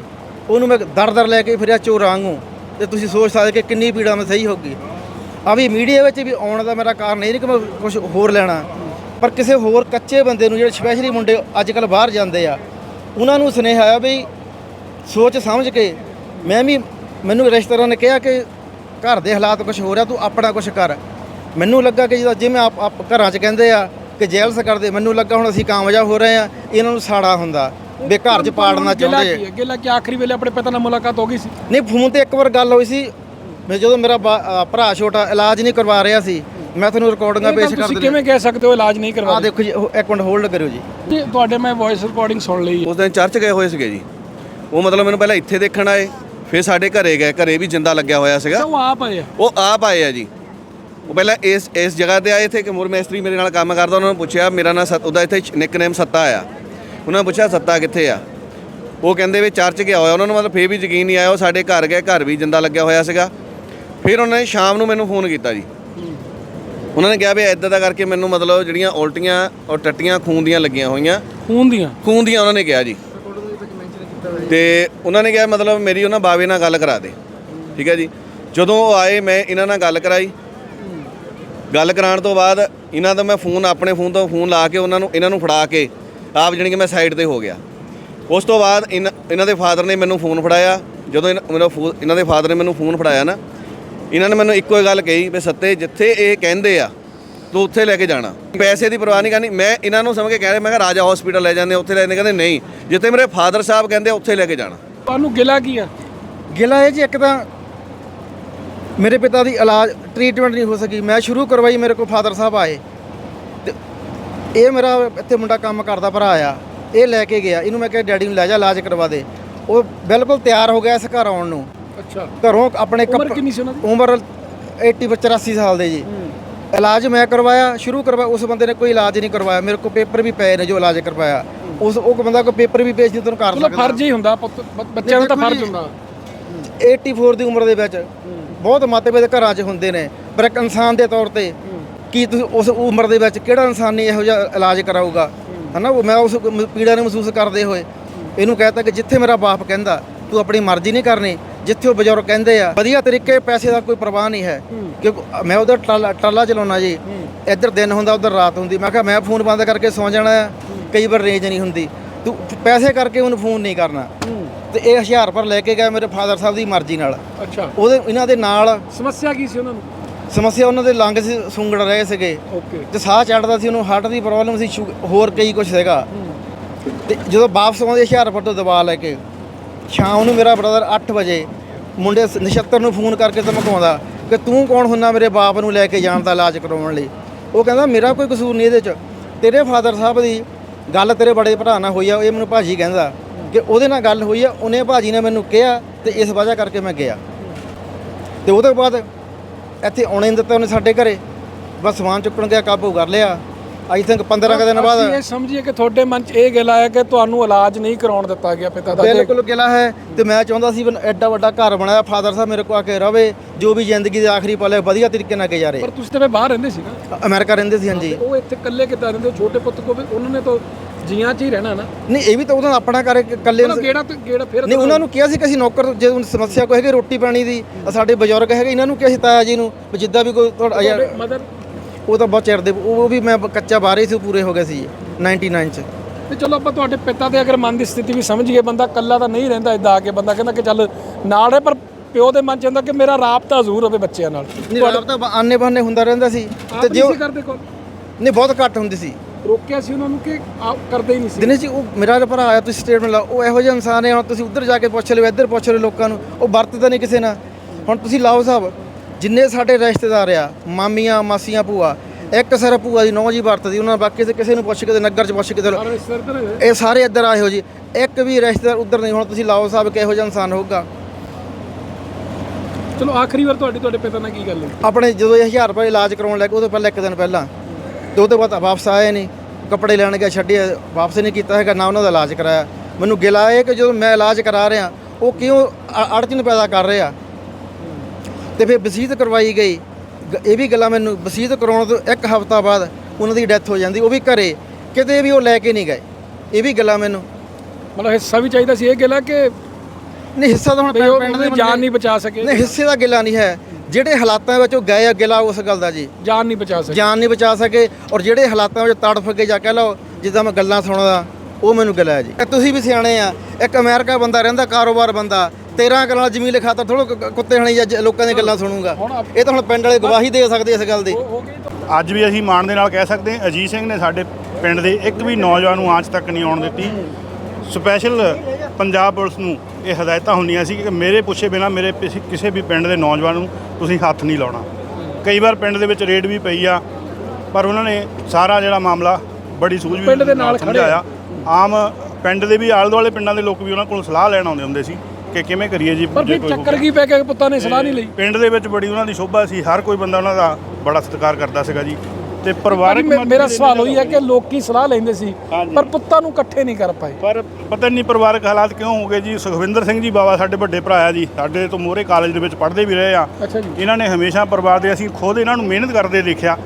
ਉਹਨੂੰ ਮੈਂ ਦਰ ਦਰ ਲੈ ਕੇ ਫਿਰਿਆ ਚੋਰਾਂ ਵਾਂਗੂ। ਤੇ ਤੁਸੀਂ ਸੋਚ ਸਕਦੇ ਕਿ ਕਿੰਨੀ ਪੀੜਾ ਮੈਂ ਸਹੀ ਹੋਗੀ ਆ ਵੀ ਮੀਡੀਆ ਵਿੱਚ ਵੀ ਆਉਣ ਦਾ ਮੇਰਾ ਕਾਰਨ ਇਹ ਨਹੀਂ ਕਿ ਮੈਂ ਕੁਝ ਹੋਰ ਲੈਣਾ। ਪਰ ਕਿਸੇ ਹੋਰ ਕੱਚੇ ਬੰਦੇ ਨੂੰ ਜਿਹੜੇ ਸਪੈਸ਼ਲੀ ਮੁੰਡੇ ਅੱਜ ਕੱਲ ਬਾਹਰ ਜਾਂਦੇ ਆ ਉਹਨਾਂ ਨੂੰ ਸੁਨੇਹਾ ਆਇਆ ਵੀ ਸੋਚ ਸਮਝ ਕੇ ਮੈਂ ਵੀ ਮੈਨੂੰ ਰਿਸ਼ਤੇਦਾਰਾਂ ਨੇ ਕਿਹਾ ਕਿ ਘਰ ਦੇ ਹਾਲਾਤ ਕੁਝ ਹੋ ਰਿਹਾ ਤੂੰ ਆਪਣਾ ਕੁਝ ਕਰ। ਮੈਨੂੰ ਲੱਗਾ ਕਿ ਜਿਹਦਾ ਜਿਵੇਂ ਆਪ ਆਪ ਘਰਾਂ 'ਚ ਕਹਿੰਦੇ ਆ ਕਿ ਜੇਲਸ ਕਰਦੇ ਮੈਨੂੰ ਲੱਗਾ ਹੁਣ ਅਸੀਂ ਕਾਮਯਾਬ ਹੋ ਰਹੇ ਆ ਇਹਨਾਂ ਨੂੰ ਸਾੜਾ ਹੁੰਦਾ ਵੀ ਘਰ 'ਚ ਪਾੜਨਾ ਚਾਹੁੰਦੇ ਆ। ਅੱਗੇ ਕਿ ਆਖਰੀ ਵੇਲੇ ਆਪਣੇ ਪਿਤਾ ਨਾਲ ਮੁਲਾਕਾਤ ਹੋ ਗਈ ਸੀ? ਨਹੀਂ ਫੋਨ ਤੇ ਇੱਕ ਵਾਰ ਗੱਲ ਹੋਈ ਸੀ ਮੈਂ ਜਦੋਂ ਮੇਰਾ ਭਰਾ ਛੋਟਾ ਇਲਾਜ ਨਹੀਂ ਕਰਵਾ ਰਿਹਾ ਸੀ ਮੈਂ ਤੁਹਾਨੂੰ ਰਿਕਾਰਡਿੰਗਾਂ ਪੇਸ਼ ਕਰ ਤੁਸੀਂ ਦਿੰਦਾ। ਕਿਵੇਂ ਕਹਿ ਸਕਦੇ ਹੋ ਇਲਾਜ ਨਹੀਂ ਕਰਵਾ ਆ ਦੇਖੋ ਜੀ ਉਹ ਇੱਕ ਮਿੰਟ ਹੋਲਡ ਕਰਿਓ ਜੀ। ਤੇ ਤੁਹਾਡੇ ਮੈਂ ਵੌਇਸ ਰਿਕਾਰਡਿੰਗ ਸੁਣ ਲਈ ਉਸ ਦਿਨ ਚਰਚ ਗਏ ਹੋਏ ਸੀਗੇ ਜੀ। ਉਹ ਮਤਲਬ ਮੈਨੂੰ ਪਹਿਲਾਂ ਇੱਥੇ ਦੇਖਣ ਆਏ ਫਿਰ ਸਾਡੇ ਘਰੇ ਗਏ ਘਰੇ ਵੀ ਜਿੰਦਾ ਲੱਗਿਆ ਹੋਇਆ ਸੀਗਾ। ਉਹ ਆਪ ਆਏ ਆ? ਉਹ ਆਪ ਆਏ ਆ ਜੀ। ਉਹ ਪਹਿਲਾਂ ਇਸ ਇਸ ਜਗ੍ਹਾ ਤੇ ਆਏ ਥੇ ਕਿ ਮੁਰ ਮੈਸਤਰੀ ਮੇਰੇ ਨਾਲ ਕੰਮ ਕਰਦਾ ਉਹਨਾਂ ਨੂੰ ਪੁੱਛਿਆ ਮੇਰਾ ਨਾਂ ਸਤ ਉਹਦਾ ਇੱਥੇ ਨਿਕਨੇਮ ਸੱਤਾ ਆ। ਉਹਨਾਂ ਨੇ ਪੁੱਛਿਆ ਸੱਤਾ ਕਿੱਥੇ ਆ? ਉਹ ਕਹਿੰਦੇ ਵੀ ਚਰਚ ਗਿਆ ਹੋਇਆ ਉਹਨਾਂ ਨੂੰ ਮਤਲਬ ਫੇਰ ਵੀ ਯਕੀਨ ਨਹੀਂ ਆਇਆ ਉਹ ਸਾਡੇ ਘਰ ਗਏ ਘਰ ਵੀ ਜਿੰਦਾ ਲੱਗਿਆ ਹੋਇਆ ਸੀਗਾ। ਫਿਰ ਉਹਨਾਂ ਨੇ ਸ਼ਾਮ ਨੂੰ ਮੈਨੂੰ ਫੋਨ ਕੀਤਾ ਜੀ। ਉਹਨਾਂ ਨੇ ਕਿਹਾ ਵੀ ਇਦਾਂ ਦਾ ਕਰਕੇ ਮੈਨੂੰ ਮਤਲਬ ਜਿਹੜੀਆਂ ਉਲਟੀਆਂ ਔਰ ਟੱਟੀਆਂ ਖੂਨ ਦੀਆਂ ਲੱਗੀਆਂ ਹੋਈਆਂ। ਖੂਨ ਦੀਆਂ? ਖੂਨ ਦੀਆਂ ਉਹਨਾਂ ਨੇ ਕਿਹਾ ਜੀ। ਤੇ ਉਹਨਾਂ ਨੇ ਕਿਹਾ ਮਤਲਬ ਮੇਰੀ ਉਹਨਾਂ ਬਾਵੇ ਨਾਲ ਗੱਲ ਕਰਾ ਦੇ। ਠੀਕ ਹੈ ਜੀ। ਜਦੋਂ ਉਹ ਆਏ ਮੈਂ ਇਹਨਾਂ ਨਾਲ ਗੱਲ ਕਰਾਈ। ਗੱਲ ਕਰਾਉਣ ਤੋਂ ਬਾਅਦ ਇਹਨਾਂ ਦਾ ਮੈਂ ਫੋਨ ਆਪਣੇ ਫੋਨ ਤੋਂ ਫੋਨ ਲਾ ਕੇ ਉਹਨਾਂ ਨੂੰ ਇਹਨਾਂ ਨੂੰ ਫੜਾ ਕੇ ਆਪ ਜਾਣੀ ਕਿ ਮੈਂ ਸਾਈਡ ਤੇ ਹੋ ਗਿਆ। ਉਸ ਤੋਂ ਬਾਅਦ ਇਹਨਾਂ ਦੇ ਫਾਦਰ ਨੇ ਮੈਨੂੰ ਫੋਨ ਫੜਾਇਆ। ਜਦੋਂ ਇਹਨਾਂ ਦੇ ਫਾਦਰ ਨੇ ਮੈਨੂੰ ਫੋਨ ਫੜਾਇਆ ਨਾ ਇਹਨਾਂ ਨੇ ਮੈਨੂੰ ਇੱਕੋ ਹੀ ਗੱਲ ਕਹੀ ਵੀ ਸੱਤੇ ਜਿੱਥੇ ਇਹ ਕਹਿੰਦੇ ਆ ਤੂੰ ਉੱਥੇ ਲੈ ਕੇ ਜਾਣਾ। ਪੈਸੇ ਦੀ ਪਰਵਾਹ ਨਹੀਂ ਕਰਨੀ। ਮੈਂ ਇਹਨਾਂ ਨੂੰ ਸਮਝ ਕੇ ਕਹਿ ਰਿਹਾ ਮੈਂ ਕਿਹਾ ਰਾਜਾ ਹਸਪੀਟਲ ਲੈ ਜਾਂਦੇ ਉੱਥੇ ਲੈ ਜਾਂਦੇ। ਕਹਿੰਦੇ ਨਹੀਂ ਜਿੱਥੇ ਮੇਰੇ ਫਾਦਰ ਸਾਹਿਬ ਕਹਿੰਦੇ ਉੱਥੇ ਲੈ ਕੇ ਜਾਣਾ। ਤੁਹਾਨੂੰ ਗਿਲਾ ਕੀ ਆ? ਗਿਲਾ ਇਹ ਜੀ ਇੱਕ ਤਾਂ ਮੇਰੇ ਪਿਤਾ ਦੀ ਇਲਾਜ ਟ੍ਰੀਟਮੈਂਟ ਨਹੀਂ ਹੋ ਸਕੀ। ਮੈਂ ਸ਼ੁਰੂ ਕਰਵਾਈ ਮੇਰੇ ਕੋਲ ਫਾਦਰ ਸਾਹਿਬ ਆਏ। ਤੇ ਇਹ ਮੇਰਾ ਇੱਥੇ ਮੁੰਡਾ ਕੰਮ ਕਰਦਾ ਭਰਾ ਆ। ਇਹ ਲੈ ਕੇ ਗਿਆ। ਇਹਨੂੰ ਮੈਂ ਕਿਹਾ ਡੈਡੀ ਨੂੰ ਲੈ ਜਾ ਇਲਾਜ ਕਰਵਾ ਦੇ। ਉਹ ਬਿਲਕੁਲ ਤਿਆਰ ਹੋ ਗਿਆ ਇਸ ਘਰ ਆਉਣ ਨੂੰ। ਅੱਛਾ। ਘਰੋਂ ਆਪਣੇ ਉਮਰ ਕਿੰਨੀ ਸੀ ਉਹਨਾਂ ਦੀ? ਉਮਰ 80 85 ਸਾਲ ਦੇ ਜੀ। ਇਲਾਜ ਮੈਂ ਕਰਵਾਇਆ ਸ਼ੁਰੂ ਕਰਵਾਇਆ ਉਸ ਬੰਦੇ ਨੇ ਕੋਈ ਇਲਾਜ ਨਹੀਂ ਕਰਵਾਇਆ। ਮੇਰੇ ਕੋਲ ਪੇਪਰ ਵੀ ਪਏ ਨੇ ਜੋ ਇਲਾਜ ਕਰਵਾਇਆ। ਉਸ ਉਹ ਬੰਦਾ ਕੋਈ ਪੇਪਰ ਵੀ ਪੇਸ਼ ਨਹੀਂ ਤੁਹਾਨੂੰ ਕਰ ਸਕਦਾ। ਫਰਜ਼ ਹੀ ਹੁੰਦਾ ਬੱਚਿਆਂ ਦਾ ਤਾਂ ਫਰਜ਼ ਹੁੰਦਾ। 84 ਦੀ ਉਮਰ ਦੇ ਵਿੱਚ ਬਹੁਤ ਮਾਤੇਬੇ ਘਰਾਂ 'ਚ ਹੁੰਦੇ ਨੇ ਪਰ ਇੱਕ ਇਨਸਾਨ ਦੇ ਤੌਰ ਤੇ ਕੀ ਤੁਸੀਂ ਉਸ ਉਮਰ ਦੇ ਵਿੱਚ ਕਿਹੜਾ ਇਨਸਾਨ ਨਹੀਂ ਇਹੋ ਜਿਹਾ ਇਲਾਜ ਕਰਾਊਗਾ? ਹਨਾ ਉਹ ਮੈਂ ਉਸ ਪੀੜਾ ਨੂੰ ਮਹਿਸੂਸ ਕਰਦੇ ਹੋਏ ਇਹਨੂੰ ਕਹਿਤਾ ਕਿ ਜਿੱਥੇ ਮੇਰਾ ਬਾਪ ਕਹਿੰਦਾ ਤੂੰ ਆਪਣੀ ਮਰਜ਼ੀ ਨਹੀਂ ਕਰਨੀ ਜਿੱਥੇ ਉਹ ਬਜ਼ੁਰਗ ਕਹਿੰਦੇ ਆ ਵਧੀਆ ਤਰੀਕੇ ਪੈਸੇ ਦਾ ਕੋਈ ਪਰਵਾਹ ਨਹੀਂ ਹੈ। ਕਿਉਂਕਿ ਮੈਂ ਉਧਰ ਟਰਾਲਾ ਚਲਾਉਣਾ ਜੀ। ਇੱਧਰ ਦਿਨ ਹੁੰਦਾ ਉਧਰ ਰਾਤ ਹੁੰਦੀ। ਮੈਂ ਕਿਹਾ ਮੈਂ ਫੋਨ ਬੰਦ ਕਰਕੇ ਸੌ ਜਾਣਾ ਕਈ ਵਾਰ ਰੇਂਜ ਨਹੀਂ ਹੁੰਦੀ। ਤੂੰ ਪੈਸੇ ਕਰਕੇ ਉਹਨੂੰ ਫੋਨ ਨਹੀਂ ਕਰਨਾ। ਤੇ ਇਹ ਹੁਸ਼ਿਆਰਪੁਰ ਲੈ ਕੇ ਗਿਆ ਮੇਰੇ ਫਾਦਰ ਸਾਹਿਬ ਦੀ ਮਰਜ਼ੀ ਨਾਲ। ਅੱਛਾ। ਉਹਦੇ ਇਹਨਾਂ ਦੇ ਨਾਲ ਸਮੱਸਿਆ ਕੀ ਸੀ ਉਹਨਾਂ ਨੂੰ? ਸਮੱਸਿਆ ਉਹਨਾਂ ਦੇ ਲੰਗ ਸੀ ਸੁੰਗੜ ਰਹੇ ਸੀਗੇ। ਓਕੇ। ਤੇ ਸਾਹ ਚੜਦਾ ਸੀ ਉਹਨੂੰ ਹਾਰਟ ਦੀ ਪ੍ਰੋਬਲਮ ਸੀ ਹੋਰ ਕਈ ਕੁਝ ਸੀਗਾ। ਤੇ ਜਦੋਂ ਵਾਪਸ ਆਉਂਦੇ ਹੁਸ਼ਿਆਰਪੁਰ ਤੋਂ ਦਵਾ ਲੈ ਕੇ। ਸ਼ਾਮ ਨੂੰ ਮੇਰਾ ਬ੍ਰਦਰ 8 ਵਜੇ ਮੁੰਡੇ ਨਛੱਤਰ ਨੂੰ ਫੋਨ ਕਰਕੇ ਧਮਕਾਉਂਦਾ ਕਿ ਤੂੰ ਕੌਣ ਹੁੰਨਾ ਮੇਰੇ ਬਾਪ ਨੂੰ ਲੈ ਕੇ ਜਾਣ ਦਾ ਇਲਾਜ ਕਰਵਾਉਣ ਲਈ। ਉਹ ਕਹਿੰਦਾ, ਮੇਰਾ ਕੋਈ ਕਸੂਰ ਨਹੀਂ ਇਹਦੇ 'ਚ। ਤੇਰੇ ਫਾਦਰ ਸਾਹਿਬ ਦੀ ਗੱਲ ਤੇਰੇ ਬੜੇ ਭਰਾ ਨਾਲ ਹੋਈ ਆ, ਇਹ ਮੈਨੂੰ ਭਾਜੀ ਕਹਿੰਦਾ ਕਿ ਉਹਦੇ ਨਾਲ ਗੱਲ ਹੋਈ ਆ, ਉਹਨੇ ਭਾਜੀ ਨੇ ਮੈਨੂੰ ਕਿਹਾ ਤੇ ਇਸ ਵਜ੍ਹਾ ਕਰਕੇ ਮੈਂ ਗਿਆ। ਤੇ ਉਹਦੇ ਬਾਅਦ ਇੱਥੇ ਆਉਣੇ ਨਹੀਂ ਦਿੱਤਾ ਉਹਨੇ ਸਾਡੇ ਘਰੇ। ਬਸ ਸਮਾਨ ਚੁੱਕਣ ਗਿਆ, ਕਾਬੂ ਕਰ ਲਿਆ। ਆਈ ਥਿੰਕ 15 ਕੁ ਦਿਨ ਅਸੀਂ ਬਾਅਦ ਇਹ ਸਮਝੀਏ ਕਿ ਤੁਹਾਡੇ ਮਨ 'ਚ ਇਹ ਗਿਲ ਆਇਆ ਕਿ ਤੁਹਾਨੂੰ ਇਲਾਜ ਨਹੀਂ ਕਰਾਉਣ ਦਿੱਤਾ ਗਿਆ ਪਿਤਾ ਦਾ। ਬਿਲਕੁਲ ਗਿਲਾ ਹੈ ਤੇ ਮੈਂ ਚਾਹੁੰਦਾ ਸੀ ਵੀ ਐਡਾ ਵੱਡਾ ਘਰ ਬਣਾਇਆ ਫਾਦਰ ਸਾਹਿਬ ਮੇਰੇ ਕੋਲ ਆ ਕੇ ਰਵੇ ਜੋ ਵੀ ਜ਼ਿੰਦਗੀ ਦੇ ਆਖਰੀ ਪਲ ਹੈ ਵਧੀਆ ਤਰੀਕੇ ਨਾਲ ਗੁਜ਼ਾਰੇ ਪਰ ਤੁਸੀਂ ਤਾਂ ਫਿਰ ਬਾਹਰ ਰਹਿੰਦੇ ਸੀ ਨਾ। ਅਮਰੀਕਾ ਰਹਿੰਦੇ ਸੀ ਹਾਂਜੀ। ਉਹ ਇੱਥੇ ਇਕੱਲੇ ਕਿੱਦਾਂ ਰਹਿੰਦੇ? ਉਹ ਛੋਟੇ ਪੁੱਤ ਕੋ ਵੀ ਉਹਨਾਂ ਨੇ ਤਾਂ ਜੀਆਂ 'ਚ ਹੀ ਰਹਿਣਾ ਨਾ। ਨਹੀਂ ਇਹ ਵੀ ਤਾਂ ਉਹਦਾ ਆਪਣਾ ਘਰ ਇਕੱਲੇ ਉਹਨਾਂ ਗੇੜਾ ਤੇ ਗੇੜਾ ਫਿਰ ਨਹੀਂ ਉਹਨਾਂ ਨੂੰ ਕਿਹਾ ਸੀ ਕਿ ਅਸੀਂ ਨੌਕਰ ਜੇ ਹੁਣ ਸਮੱਸਿਆ ਕੋਈ ਹੈਗੀ ਰੋਟੀ ਪਾਣੀ ਦੀ ਸਾਡੇ ਬਜ਼ੁਰਗ ਹੈਗੇ ਇਹਨਾਂ ਨੂੰ ਕਿਹਾ ਸੀ ਤਾਇਆ ਜੀ ਨੂੰ ਵੀ ਜਿੱਦਾਂ ਵੀ ਕੋਈ ਤੁਹਾਡਾ ਮਦਰ ਉਹ ਤਾਂ ਬਹੁਤ ਚਿਰ ਦੇ ਉਹ ਵੀ ਮੈਂ ਕੱਚਾ ਬਾਰੇ ਸੀ ਪੂਰੇ ਹੋ ਗਏ ਸੀ 99 ਚ। ਤੇ ਚਲੋ ਆਪਾਂ ਤੁਹਾਡੇ ਪਿਤਾ ਦੇ ਅਗਰ ਮਨ ਦੀ ਸਥਿਤੀ ਵੀ ਸਮਝੀਏ ਬੰਦਾ ਇਕੱਲਾ ਤਾਂ ਨਹੀਂ ਰਹਿੰਦਾ ਇਦਾਂ ਆ ਕੇ ਬੰਦਾ ਕਹਿੰਦਾ ਕਿ ਚੱਲ ਨਾਲ ਹੈ ਪਰ ਪਿਓ ਦੇ ਮਨ ਚ ਹੁੰਦਾ ਕਿ ਮੇਰਾ ਰਾਬਤਾ ਜ਼ਰੂਰ ਹੋਵੇ ਬੱਚਿਆਂ ਨਾਲ। ਨਿਰਾਬ ਤਾਂ ਆਨੇ ਬਹਾਨੇ ਹੁੰਦਾ ਰਹਿੰਦਾ ਸੀ। ਤੇ ਜੇ ਕਰਦੇ ਕੋਲ ਨਹੀਂ ਬਹੁਤ ਘੱਟ ਹੁੰਦੀ ਸੀ। ਰੋਕਿਆ ਸੀ ਉਹਨਾਂ ਨੂੰ ਕਿ ਆਪ ਕਰਦੇ ਹੀ ਨਹੀਂ ਸੀ? ਦਿਨੇ ਜੀ ਉਹ ਮੇਰਾ ਜਿਹੜਾ ਭਰਾ ਆਇਆ ਤੁਸੀਂ ਸਟੇਟਮੈਂਟ ਲਾਓ ਉਹ ਇਹੋ ਜਿਹਾ ਇਨਸਾਨ ਹੈ ਹੁਣ ਤੁਸੀਂ ਉੱਧਰ ਜਾ ਕੇ ਪੁੱਛ ਲਿਓ ਇੱਧਰ ਪੁੱਛ ਲਿਓ ਲੋਕਾਂ ਨੂੰ ਉਹ ਵਰਤਦਾ ਨਹੀਂ ਕਿਸੇ ਨਾਲ। ਹੁਣ ਤੁਸੀਂ ਲਾਓ ਸਾਹਿਬ ਜਿੰਨੇ ਸਾਡੇ ਰਿਸ਼ਤੇਦਾਰ ਆ ਮਾਮੀਆਂ ਮਾਸੀਆਂ ਭੂਆ ਇੱਕ ਸਿਰ ਭੂਆ ਦੀ ਨੌ ਜੀ ਵਰਤਦੀ ਉਹਨਾਂ ਬਾਕੀ ਤੇ ਕਿਸੇ ਨੂੰ ਪੁੱਛ ਕੇ ਤੇ ਨਗਰ ਚ ਪੁੱਛ ਕੇ ਤੇ ਤਾਂ ਇਹ ਸਾਰੇ ਇੱਧਰ ਆਏ ਹੋ ਜੀ। ਇੱਕ ਵੀ ਰਿਸ਼ਤੇਦਾਰ ਉੱਧਰ ਨਹੀਂ ਹੁਣ ਤੁਸੀਂ ਲਾਓ ਸਾਹਿਬ ਕਿਹੋ ਜਿਹਾ ਇਨਸਾਨ ਹੋਊਗਾ? ਚਲੋ ਆਖਰੀ ਵਾਰ ਤੁਹਾਡੀ ਤੁਹਾਡੇ ਪਿਤਾ ਨਾਲ ਕੀ ਗੱਲ ਹੋਈ? ਆਪਣੇ ਜਦੋਂ ਇਹ 1000 ਰੁਪਏ ਇਲਾਜ ਕਰਾਉਣ ਲੱਗੇ ਉਹ ਤੋਂ ਪਹਿਲਾਂ ਇੱਕ ਦਿਨ ਪਹਿਲਾਂ। ਤੇ ਉਹਦੇ ਬਾਅਦ ਵਾਪਸ ਆਏ ਨਹੀਂ। ਕੱਪੜੇ ਲੈਣ ਗਿਆ ਛੱਡਿਆ ਵਾਪਸ ਨਹੀਂ ਕੀਤਾ ਹੈਗਾ ਨਾ ਉਹਨਾਂ ਦਾ ਇਲਾਜ ਕਰਾਇਆ। ਮੈਨੂੰ ਗਿਲਾ ਇਹ ਕਿ ਜਦੋਂ ਮੈਂ ਇਲਾਜ ਕਰਾ ਰਿਹਾ ਉਹ ਕਿਉਂ ਅੜਚਨ ਪੈਦਾ ਕਰ ਰਿਹਾ? ਤੇ ਫਿਰ ਵਸੀਅਤ ਕਰਵਾਈ ਗਈ। ਇਹ ਵੀ ਗੱਲਾਂ ਮੈਨੂੰ ਵਸੀਅਤ ਕਰਾਉਣ ਤੋਂ ਇੱਕ ਹਫ਼ਤਾ ਬਾਅਦ ਉਹਨਾਂ ਦੀ ਡੈਥ ਹੋ ਜਾਂਦੀ ਉਹ ਵੀ ਘਰੇ ਕਿਤੇ ਵੀ ਉਹ ਲੈ ਕੇ ਨਹੀਂ ਗਏ। ਇਹ ਵੀ ਗੱਲਾਂ ਮੈਨੂੰ। ਮਤਲਬ ਹਿੱਸਾ ਵੀ ਚਾਹੀਦਾ ਸੀ ਇਹ ਗਿਲਾ ਕਿ ਨਹੀਂ ਹਿੱਸਾ ਤਾਂ ਹੁਣ ਪਿੰਡ ਦੇ ਜਾਨ ਨਹੀਂ ਬਚਾ ਸਕੇ। ਨਹੀਂ ਹਿੱਸੇ ਦਾ ਗਿਲਾ ਨਹੀਂ ਹੈ। ਜਿਹੜੇ ਹਾਲਾਤਾਂ ਵਿੱਚ ਉਹ ਗਏ ਆ ਗਿਲਾ ਉਸ ਗੱਲ ਦਾ ਜੀ। ਜਾਨ ਨਹੀਂ ਬਚਾ ਸਕੇ। ਜਾਨ ਨਹੀਂ ਬਚਾ ਸਕੇ ਔਰ ਜਿਹੜੇ ਹਾਲਾਤਾਂ ਵਿੱਚ ਤੜਫ ਕੇ ਜਾ ਕਹਿ ਲਓ ਜਿੱਦਾਂ ਮੈਂ ਗੱਲਾਂ ਸੁਣਦਾ ਉਹ ਮੈਨੂੰ ਗਿਲਾ ਹੈ ਜੀ। ਤੁਸੀਂ ਵੀ ਸਿਆਣੇ ਆ। ਇੱਕ ਅਮਰੀਕਾ ਬੰਦਾ ਰਹਿੰਦਾ ਕਾਰੋਬਾਰ ਬੰਦਾ। 13 ਕਨਾਲ ਜ਼ਮੀਨ ਖਾਤਰ ਥੋੜੋ ਕੁੱਤੇ ਹਣੀ ਜਾਂ ਜ- ਲੋਕਾਂ ਦੀਆਂ ਗੱਲਾਂ ਸੁਣੂਗਾ। ਇਹ ਤਾਂ ਹੁਣ ਪਿੰਡ ਵਾਲੇ ਗਵਾਹੀ ਦੇ ਸਕਦੇ ਇਸ ਗੱਲ ਦੀ। ਅੱਜ ਵੀ ਅਸੀਂ ਮਾਣ ਦੇ ਨਾਲ ਕਹਿ ਸਕਦੇ ਹਾਂ ਅਜੀਤ ਸਿੰਘ ਨੇ ਸਾਡੇ ਪਿੰਡ ਦੇ ਇੱਕ ਵੀ ਨੌਜਵਾਨ ਨੂੰ ਆਂਚ ਤੱਕ ਨਹੀਂ ਆਉਣ ਦਿੱਤੀ। ਸਪੈਸ਼ਲ ਪੰਜਾਬ ਪੁਲਿਸ ਨੂੰ ਇਹ ਹਦਾਇਤਾਂ ਹੁੰਦੀਆਂ ਸੀ ਕਿ ਮੇਰੇ ਪੁੱਛੇ ਬਿਨਾ ਮੇਰੇ ਕਿਸੇ ਵੀ ਪਿੰਡ ਦੇ ਨੌਜਵਾਨ ਨੂੰ ਤੁਸੀਂ ਹੱਥ ਨਹੀਂ ਲਾਉਣਾ। ਕਈ ਵਾਰ ਪਿੰਡ ਦੇ ਵਿੱਚ ਰੇਡ ਵੀ ਪਈ ਆ ਪਰ ਉਹਨਾਂ ਨੇ ਸਾਰਾ ਜਿਹੜਾ ਮਾਮਲਾ ਬੜੀ ਸੂਝਬੂਝ ਪਿੰਡ ਦੇ ਨਾਲ ਖੜੇ ਆ। ਸਮਝਾਇਆ ਆਮ ਪਿੰਡ ਦੇ ਵੀ ਆਲੇ ਦੁਆਲੇ ਪਿੰਡਾਂ ਦੇ ਲੋਕ ਵੀ ਉਹਨਾਂ ਕੋਲ ਸਲਾਹ ਲੈਣ ਆਉਂਦੇ ਹੁੰਦੇ ਸੀ। ਕਿ ਕਿਵੇਂ ਕਰੀਏ ਜੀ ਪਰ ਜੇ ਫਿਰ ਕੋਈ ਚੱਕਰ ਕੀ ਪੈ ਗਿਆ ਕਿ ਪੁੱਤਾਂ ਨੇ ਸਲਾਹ ਨਹੀਂ ਲਈ? ਪਿੰਡ ਦੇ ਵਿੱਚ ਬੜੀ ਉਹਨਾਂ ਦੀ ਸ਼ੋਭਾ ਸੀ ਹਰ ਕੋਈ ਬੰਦਾ ਉਹਨਾਂ ਦਾ ਬੜਾ ਸਤਿਕਾਰ ਕਰਦਾ ਸੀਗਾ ਜੀ। ਤੇ ਪਰ ਪਰਿਵਾਰਕ ਮੇ- ਮੇਰਾ ਸਵਾਲ ਹੋਈ ਹੈ ਕਿ ਲੋਕੀ ਸਲਾਹ ਲੈਂਦੇ ਸੀ ਹਾਂਜੀ। ਪਰ ਪੁੱਤਾਂ ਨੂੰ ਇਕੱਠੇ ਨਹੀਂ ਕਰ ਪਾਏ। ਪਰ ਪਤਾ ਨਹੀਂ ਪਰਿਵਾਰਕ ਹਾਲਾਤ ਕਿਉਂ ਹੋ ਗਏ ਜੀ। ਸੁਖਵਿੰਦਰ ਸਿੰਘ ਜੀ ਬਾਬਾ ਸਾਡੇ ਵੱਡੇ ਭਰਾ ਆ ਜੀ। ਸਾਡੇ ਤੋਂ ਮੋਹਰੇ ਕਾਲਜ ਦੇ ਵਿੱਚ ਪੜ੍ਹਦੇ ਵੀ ਰਹੇ ਆ। ਅੱਛਾ ਜੀ। ਇਹਨਾਂ ਨੇ ਹਮੇਸ਼ਾ ਪਰਿਵਾਰ ਦੇ ਅਸੀਂ ਖੁਦ ਇਹਨਾਂ ਨੂੰ ਮਿਹਨਤ ਕਰਦੇ ਦੇਖਿਆ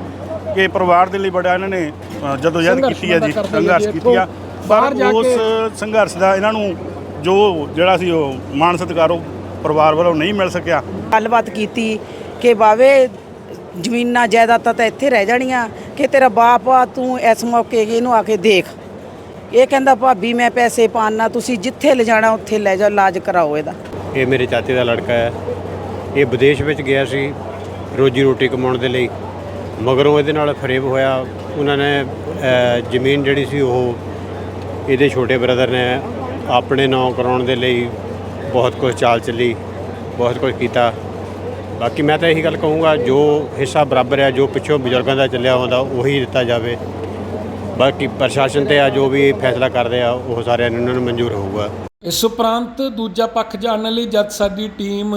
ਕਿ ਪਰਿਵਾਰ ਦੇ ਲਈ ਬੜਾ ਇਹਨਾਂ ਨੇ ਅ, ਜਦੋਂ ਜਦ ਸੰਘਰਸ਼ ਕੀਤੀ ਆ ਜੀ ਬੰਦਾ ਕਰਦਾ ਹੀ ਆ ਸੰਘਰਸ਼ ਜੀ, ਕੀਤੀ ਆ। ਇੱਥੋਂ ਬਾਹਰ ਪਰ ਜਾ ਉਸ ਕੇ- ਸੰਘਰਸ਼ ਦਾ ਇਹਨਾਂ ਨੂੰ ਜੋ ਜਿਹੜਾ ਸੀ ਉਹ ਮਾਣ ਸਤਿਕਾਰ ਉਹ ਪਰਿਵਾਰ ਵੱਲੋਂ ਨਹੀਂ ਮਿਲ ਸਕਿਆ। ਗੱਲਬਾਤ ਕੀਤੀ ਕਿ ਬਾਵੇ ਜ਼ਮੀਨਾਂ ਜਾਇਦਾਦਾਂ ਤਾਂ ਇੱਥੇ ਰਹਿ ਜਾਣੀਆਂ ਕਿ ਤੇਰਾ ਬਾਪ ਆ ਤੂੰ ਇਸ ਮੌਕੇ ਇਹਨੂੰ ਆ ਕੇ ਦੇਖ। ਇਹ ਕਹਿੰਦਾ ਭਾਬੀ ਮੈਂ ਪੈਸੇ ਪਾਣਾ ਤੁਸੀਂ ਜਿੱਥੇ ਲਿਜਾਣਾ ਉੱਥੇ ਲੈ ਜਾ ਇਲਾਜ ਕਰਾਓ ਇਹਦਾ। ਇਹ ਮੇਰੇ ਚਾਚੇ ਦਾ ਲੜਕਾ ਹੈ। ਇਹ ਵਿਦੇਸ਼ ਵਿੱਚ ਗਿਆ ਸੀ ਰੋਜੀ ਰੋਟੀ ਕਮਾਉਣ ਦੇ ਲਈ। ਮਗਰੋਂ ਇਹਦੇ ਨਾਲ ਫਰੇਬ ਹੋਇਆ। ਉਹਨਾਂ ਨੇ ਜ਼ਮੀਨ ਜਿਹੜੀ ਸੀ ਉਹ ਇਹਦੇ ਛੋਟੇ ਬ੍ਰਦਰ ਨੇ ਆਪਣੇ ਨਾਂ ਕਰਾਉਣ ਦੇ ਲਈ ਬਹੁਤ ਕੁਝ ਚਾਲ ਚੱਲੀ, ਬਹੁਤ ਕੁਝ ਕੀਤਾ। ਬਾਕੀ ਮੈਂ ਤਾਂ ਇਹੀ ਗੱਲ ਕਹੂੰਗਾ, ਜੋ ਹਿੱਸਾ ਬਰਾਬਰ ਹੈ ਜੋ ਪਿੱਛੋਂ ਬਜ਼ੁਰਗਾਂ ਦਾ ਚੱਲਿਆ ਹੁੰਦਾ, ਉਹੀ ਦਿੱਤਾ ਜਾਵੇ। ਬਾਕੀ ਪ੍ਰਸ਼ਾਸਨ ਤੇ ਆ, ਜੋ ਵੀ ਫੈਸਲਾ ਕਰਦੇ ਆ ਉਹ ਸਾਰਿਆਂ ਨੂੰ ਉਹਨਾਂ ਨੂੰ ਮਨਜ਼ੂਰ ਹੋਊਗਾ। ਇਸ ਉਪਰੰਤ ਦੂਜਾ ਪੱਖ ਜਾਣਨ ਲਈ ਜਦ ਸਾਡੀ ਟੀਮ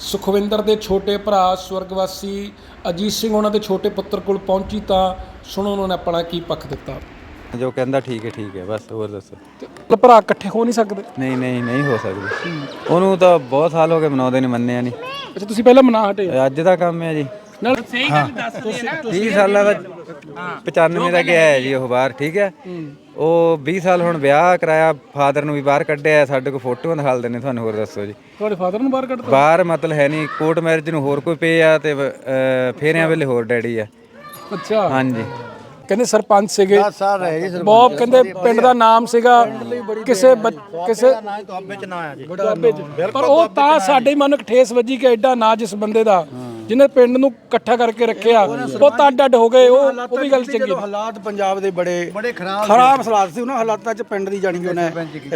ਸੁਖਵਿੰਦਰ ਦੇ ਛੋਟੇ ਭਰਾ, ਸਵਰਗਵਾਸੀ ਅਜੀਤ ਸਿੰਘ ਉਹਨਾਂ ਦੇ ਛੋਟੇ ਪੁੱਤਰ ਕੋਲ ਪਹੁੰਚੀ ਤਾਂ ਸੁਣੋ ਉਹਨਾਂ ਨੇ ਆਪਣਾ ਕੀ ਪੱਖ ਦਿੱਤਾ। ਜੋ ਕਹਿੰਦਾ ਠੀਕ ਹੈ ਠੀਕ ਹੈ ਬਸ ਹੋਰ ਦੱਸੋ। ਤੇ ਭਰਾ ਇਕੱਠੇ ਹੋ ਨਹੀਂ ਸਕਦੇ? ਨਹੀਂ ਨਹੀਂ ਨਹੀਂ ਹੋ ਸਕਦੀ। ਉਹਨੂੰ ਤਾਂ ਬਹੁਤ ਸਾਲ ਹੋ ਗਏ ਮਨਾਉਂਦੇ ਨੇ ਮੰਨਿਆ ਨਹੀਂ ਅੱਛਾ ਤੁਸੀਂ ਪਹਿਲਾਂ ਮਨਾ ਹਟੇ ਅੱਜ ਦਾ ਕੰਮ ਹੈ ਜੀ। ਨਾਲ 30 ਸਾਲਾਂ ਦਾ 95 ਦਾ ਗਿਆ ਹੈ ਜੀ ਉਹ ਬਾਹਰ ਠੀਕ ਹੈ? ਉਹ 20 ਸਾਲ ਹੁਣ ਵਿਆਹ ਕਰਾਇਆ ਫਾਦਰ ਨੂੰ ਵੀ ਬਾਹਰ ਕੱਢਿਆ ਸਾਡੇ ਕੋਲ ਫੋਟੋਆਂ ਦਿਖਾਲਦੇ ਨੇ ਤੁਹਾਨੂੰ ਹੋਰ ਦੱਸੋ ਜੀ। ਤੁਹਾਡੇ ਫਾਦਰ ਨੂੰ ਬਾਹਰ ਕੱਢਤਾ? ਬਾਹਰ ਮਤਲਬ ਹੈ ਨਹੀਂ ਕੋਰਟ ਮੈਰਿਜ ਨੂੰ ਹੋਰ ਕੋਈ ਪੇ ਆ ਤੇ ਅਹ, ਫੇਰਿਆਂ ਵੇਲੇ ਹੋਰ ਡੈਡੀ ਆ। ਅੱਛਾ। ਹਾਂਜੀ। ਕਹਿੰਦੇ ਸਰਪੰਚ ਸੀਗੇ। ਬਹੁਤ ਕਹਿੰਦੇ ਪਿੰਡ ਦਾ ਨਾਮ ਸੀਗਾ। ਕਿਸੇ ਕਿਸੇ ਦੁਆਬੇ ਚ ਨਾ ਆ ਜੀ। ਪਰ ਉਹ ਤਾਂ ਸਾਡੇ ਮਨ ਨੂੰ ਠੇਸ ਵੱਜੀ ਕਿ ਐਡਾ ਨਾ ਜਿਸ ਬੰਦੇ ਦਾ। ਜਿਹਨੇ ਪਿੰਡ ਨੂੰ ਇਕੱਠਾ ਕਰਕੇ ਰੱਖਿਆ ਉਹ ਤਾਂ ਅੱਡ ਅੱਡ ਹੋ ਗਏ ਉਹ ਉਹ ਵੀ ਗੱਲ ਚੰਗੀ ਜਦੋਂ ਹਾਲਾਤ ਪੰਜਾਬ ਦੇ ਬੜੇ ਬੜੇ ਖਰਾਬ ਖਰਾਬ ਹਾਲਾਤ ਸੀ ਉਹਨਾਂ ਹਾਲਾਤਾਂ 'ਚ ਪਿੰਡ ਦੀ ਜਾਣੀ ਕਿ ਉਹਨੇ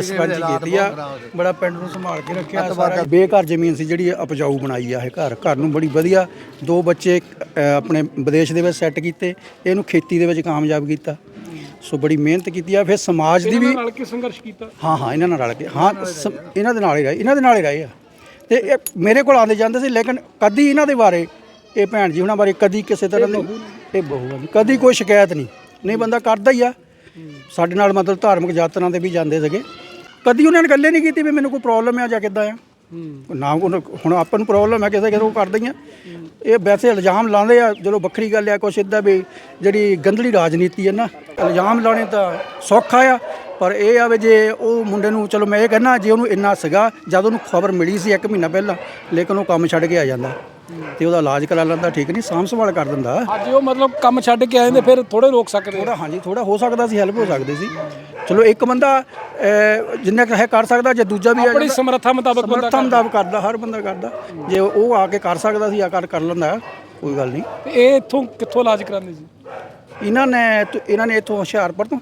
ਸਰਪੰਚ ਕੀਤੀ ਆ। ਬੜਾ ਪਿੰਡ ਨੂੰ ਸੰਭਾਲ ਕੇ ਰੱਖਿਆ ਸਾਰਾ ਬੇਘਰ ਜ਼ਮੀਨ ਸੀ ਜਿਹੜੀ ਉਪਜਾਊ ਬਣਾਈ ਆ ਇਹ ਘਰ। ਘਰ ਨੂੰ ਬੜੀ ਵਧੀਆ ਦੋ ਬੱਚੇ ਅ, ਆਪਣੇ ਵਿਦੇਸ਼ ਦੇ ਵਿੱਚ ਸੈੱਟ ਕੀਤੇ ਇਹਨੂੰ ਖੇਤੀ ਦੇ ਵਿੱਚ ਕਾਮਯਾਬ ਕੀਤਾ। ਸੋ ਬੜੀ ਮਿਹਨਤ ਕੀਤੀ ਆ ਫਿਰ ਸਮਾਜ ਦੀ ਵੀ ਨਾਲ ਕੇ ਸੰਘਰਸ਼ ਕੀਤਾ। ਹਾਂ ਹਾਂ ਇਹਨਾਂ ਨਾਲ ਰਲ ਕੇ ਹਾਂ ਸ- ਇਹਨਾਂ ਦੇ ਨਾਲ ਹੀ ਰਹੇ ਇਹਨਾਂ ਦੇ ਨਾਲ ਹੀ ਰਹੇ ਆ। ਤੇ ਇਹ ਮੇਰੇ ਕੋਲ ਆਉਂਦੇ ਜਾਂਦੇ ਸੀ ਲੇਕਿਨ ਕਦੀ ਇਹਨਾਂ ਦੇ ਬਾਰੇ ਇਹ ਭੈਣ ਜੀ ਉਹਨਾਂ ਬਾਰੇ ਕਦੀ ਕਿਸੇ ਤਰ੍ਹਾਂ ਦੀ ਇਹ ਬਹੂ ਆ ਜੀ, ਕਦੀ ਕੋਈ ਸ਼ਿਕਾਇਤ ਨਹੀਂ। ਨਹੀਂ ਬੰਦਾ ਕਰਦਾ ਹੀ ਆ। ਸਾਡੇ ਨਾਲ ਮਤਲਬ ਧਾਰਮਿਕ ਯਾਤਰਾ ਤੇ ਵੀ ਜਾਂਦੇ ਸੀਗੇ। ਕਦੀ ਉਹਨਾਂ ਨੇ ਗੱਲੇ ਨਹੀਂ ਕੀਤੀ ਵੀ ਮੈਨੂੰ ਕੋਈ ਪ੍ਰੋਬਲਮ ਆ ਜਾਂ ਕਿੱਦਾਂ ਆ। ਨਾ ਉਹਨੂੰ- ਹੁਣ ਆਪਾਂ ਨੂੰ ਪ੍ਰੋਬਲਮ ਹੈ ਕਿਸੇ ਕਿਸੇ ਨੂੰ ਕਰਦੇ ਹੀ ਆ। ਇਹ ਵੈਸੇ ਇਲਜ਼ਾਮ ਲਾਉਂਦੇ ਆ ਚਲੋ ਵੱਖਰੀ ਗੱਲ ਆ ਕੁਛ ਇਦਾਂ ਵੀ ਜਿਹੜੀ ਗੰਦਲੀ ਰਾਜਨੀਤੀ ਹੈ ਨਾ ਇਲਜ਼ਾਮ ਲਾਉਣੇ ਤਾਂ ਸੌਖਾ ਆ। ਪਰ ਇਹ ਆ ਵੀ ਜੇ ਉਹ ਮੁੰਡੇ ਨੂੰ ਚਲੋ ਮੈਂ ਇਹ ਕਹਿੰਦਾ ਜੇ ਉਹਨੂੰ ਇੰਨਾ ਸੀਗਾ ਜਦ ਉਹਨੂੰ ਖਬਰ ਮਿਲੀ ਸੀ ਇੱਕ ਮਹੀਨਾ ਪਹਿਲਾਂ ਲੇਕਿਨ ਉਹ ਕੰਮ ਛੱਡ ਕੇ ਆ ਜਾਂਦਾ। ਤੇ ਉਹਦਾ ਇਲਾਜ ਕਰਾ ਲੈਂਦਾ ਠੀਕ ਨਹੀਂ ਸਾਂਭ ਸੰਭਾਲ ਕਰ ਦਿੰਦਾ। ਅੱਜ ਉਹ ਮਤਲਬ ਕੰਮ ਛੱਡ ਕੇ ਆਏ ਨੇ ਫਿਰ ਥੋੜੇ ਰੋਕ ਸਕਦੇ। ਥੋੜਾ ਹਾਂਜੀ ਥੋੜਾ ਹੋ ਸਕਦਾ ਸੀ ਹੈਲਪ ਹੋ ਸਕਦੀ ਸੀ। ਚਲੋ ਇੱਕ ਬੰਦਾ ਜਿੰਨਾ ਕੁ ਹੈ ਕਰ ਸਕਦਾ ਜੇ ਦੂਜਾ ਵੀ ਆਪਣੀ ਸਮਰੱਥਾ ਮੁਤਾਬਕ ਬੰਦਾ ਸਮਰੱਥਾ ਮੁਤਾਬਕ ਕਰਦਾ ਹਰ ਬੰਦਾ ਕਰਦਾ। ਜੇ ਉਹ ਆ ਕੇ ਕਰ ਸਕਦਾ ਸੀ ਆ ਕਰ ਕਰ ਲੈਂਦਾ ਕੋਈ ਗੱਲ ਨਹੀਂ। ਇਹ ਇੱਥੋਂ ਕਿੱਥੋਂ ਇਲਾਜ ਕਰਾਉਂਦੇ ਸੀ? ਇਹਨਾਂ ਨੇ ਇਹਨਾਂ ਨੇ ਇੱਥੋਂ ਹੁਸ਼ਿਆਰਪੁਰ ਤੋਂ।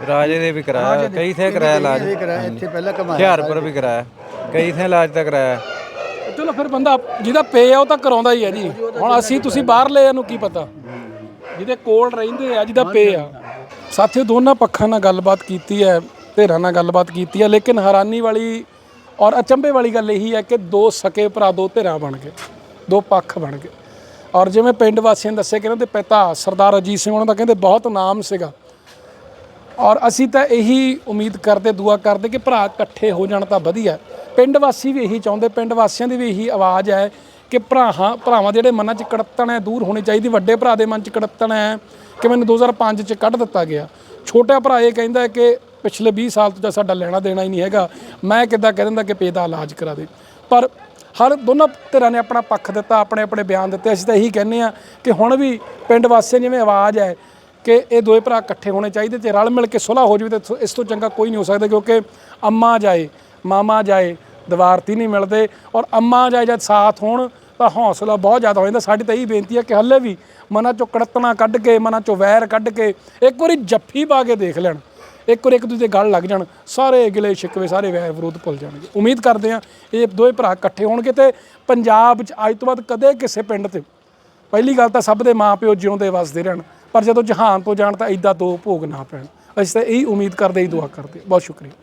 ਰਾਜੇ ਦੇ ਵੀ ਕਰਾਇਆ ਕਈ ਥੇ ਕਰਾਇਆ ਇਲਾਜ। ਇੱਥੇ ਪਹਿਲਾਂ ਕਮਾਇਆ ਹੁਸ਼ਿਆਰਪੁਰ ਵੀ ਕਰਾਇਆ ਕਈ ਥੇ ਇਲਾਜ ਤਾਂ ਕਰਾਇਆ। ਚਲੋ ਫਿਰ ਬੰਦਾ ਜਿਹਦਾ ਪੇ ਆ ਉਹ ਤਾਂ ਕਰਾਉਂਦਾ ਹੀ ਹੈ ਜੀ। ਹੁਣ ਅਸੀਂ ਤੁਸੀਂ ਬਾਹਰਲੇ ਨੂੰ ਕੀ ਪਤਾ? ਜਿਹਦੇ ਕੋਲ ਰਹਿੰਦੇ ਆ ਜਿਹਦਾ ਪੇ ਆ। ਸਾਥੀਓ ਦੋਨਾਂ ਪੱਖਾਂ ਨਾਲ ਗੱਲਬਾਤ ਕੀਤੀ ਹੈ ਧਿਰਾਂ ਨਾਲ ਗੱਲਬਾਤ ਕੀਤੀ ਹੈ ਲੇਕਿਨ ਹੈਰਾਨੀ ਵਾਲੀ ਔਰ ਅਚੰਭੇ ਵਾਲੀ ਗੱਲ ਇਹੀ ਹੈ ਕਿ ਦੋ ਸਕੇ ਭਰਾ ਦੋ ਧਿਰਾਂ ਬਣ ਗਏ। ਦੋ ਪੱਖ ਬਣ ਗਏ। ਔਰ ਜਿਵੇਂ ਪਿੰਡ ਵਾਸੀਆਂ ਨੇ ਦੱਸਿਆ ਕਿ ਇਹਨਾਂ ਦੇ ਪਿਤਾ ਸਰਦਾਰ ਅਜੀਤ ਸਿੰਘ ਉਹਨਾਂ ਦਾ ਕਹਿੰਦੇ ਬਹੁਤ ਨਾਮ ਸੀਗਾ। ਔਰ ਅਸੀਂ ਤਾਂ ਇਹੀ ਉਮੀਦ ਕਰਦੇ, ਦੁਆ ਕਰਦੇ ਕਿ ਭਰਾ ਇਕੱਠੇ ਹੋ ਜਾਣ ਤਾਂ ਵਧੀਆ। ਪਿੰਡ ਵਾਸੀ ਵੀ ਇਹੀ ਚਾਹੁੰਦੇ, ਪਿੰਡ ਵਾਸੀਆਂ ਦੀ ਵੀ ਇਹੀ ਆਵਾਜ਼ ਹੈ ਕਿ ਭਰਾਵਾਂ ਭਰਾਵਾਂ ਦੇ ਜਿਹੜੇ ਮਨਾਂ 'ਚ ਕੜੱਤਣ ਹੈ, ਦੂਰ ਹੋਣੀ ਚਾਹੀਦੀ, ਵੱਡੇ ਭਰਾ ਦੇ ਮਨ 'ਚ ਕੜੱਤਣ ਹੈ, ਕਿ ਮੈਨੂੰ 2005 'ਚ ਕੱਢ ਦਿੱਤਾ ਗਿਆ। ਛੋਟਾ ਭਰਾ ਇਹ ਕਹਿੰਦਾ ਹੈ ਕਿ ਪਿਛਲੇ 20 ਸਾਲ ਤੋਂ ਤਾਂ ਸਾਡਾ ਲੈਣਾ ਦੇਣਾ ਹੀ ਨਹੀਂ ਹੈਗਾ। ਮੈਂ ਕਿੱਦਾਂ ਕਹਿ ਦਿੰਦਾ ਕਿ ਪੇ ਦਾ ਇਲਾਜ ਕਰਾ ਦੇ। ਪਰ ਹਰ ਦੋਨਾਂ ਧਿਰਾਂ ਨੇ ਆਪਣਾ ਪੱਖ ਦਿੱਤਾ ਆਪਣੇ ਆਪਣੇ ਬਿਆਨ ਦਿੱਤੇ। ਅਸੀਂ ਤਾਂ ਇਹੀ ਕਹਿੰਦੇ ਆ ਕਿ ਹੁਣ ਵੀ ਪਿੰਡ ਵਾਸੀਆਂ ਜਿਵੇਂ ਆਵਾਜ਼ ਹੈ ਕਿ ਇਹ ਦੋਏ ਭਰਾ ਇਕੱਠੇ ਹੋਣੇ ਚਾਹੀਦੇ ਤੇ ਰਲ ਮਿਲ ਕੇ ਸੁਲ੍ਹਾ ਹੋ ਜਾਵੇ ਤੇ ਇਸ ਤੋਂ ਚੰਗਾ ਕੋਈ ਨਹੀਂ ਹੋ ਸਕਦਾ ਕਿਉਂਕਿ ਅੰਮਾ ਜਾਏ, ਮਾਮਾ ਜਾਏ ਦੀਵਾਰਤੀ ਨਹੀਂ ਮਿਲਦੇ ਔਰ ਅੰਮਾ ਜਾਏ ਜਦ ਸਾਥ ਹੋਣ ਤਾਂ ਹੌਸਲਾ ਬਹੁਤ ਜ਼ਿਆਦਾ ਹੋ ਜਾਂਦਾ। ਸਾਡੀ ਤਾਂ ਇਹੀ ਬੇਨਤੀ ਹੈ ਕਿ ਹੱਲੇ ਵੀ ਮਨਾਂ ਚੋਂ ਕੜਤਣਾ ਕੱਢ ਕੇ, ਮਨਾਂ ਚੋਂ ਵੈਰ ਕੱਢ ਕੇ ਇੱਕ ਵਾਰੀ ਜੱਫੀ ਪਾ ਕੇ ਦੇਖ ਲੈਣ। ਇੱਕ ਵਾਰੀ ਇੱਕ ਦੂਜੇ ਦੇ ਗੱਲ ਲੱਗ ਜਾਣ। ਸਾਰੇ ਗਿਲੇ ਸ਼ਿਕਵੇ, ਸਾਰੇ ਵੈਰ ਵਿਰੋਧ ਭੁੱਲ ਜਾਣਗੇ। ਉਮੀਦ ਕਰਦੇ ਆ ਇਹ ਦੋਵੇਂ ਭਰਾ ਇਕੱਠੇ ਹੋਣਗੇ ਤੇ ਪੰਜਾਬ 'ਚ ਅੱਜ ਤੋਂ ਬਾਅਦ ਕਦੇ ਕਿਸੇ ਪਿੰਡ ਤੇ ਪਹਿਲੀ ਗੱਲ ਤਾਂ ਸਭ ਦੇ ਮਾਪਿਓ ਜਿਉਂਦੇ ਵਸਦੇ ਰਹਿਣ। ਪਰ ਜਦੋਂ ਜਹਾਨ ਤੋਂ ਜਾਣ ਤਾਂ ਇਦਾਂ ਦੋ ਭੋਗ ਨਾ ਪੈਣ। ਅਸੀਂ ਤਾਂ ਇਹੀ ਉਮੀਦ ਕਰਦੇ ਹੀ ਦੁਆ ਕਰਦੇ। ਬਹੁਤ ਸ਼ੁਕਰੀਆ।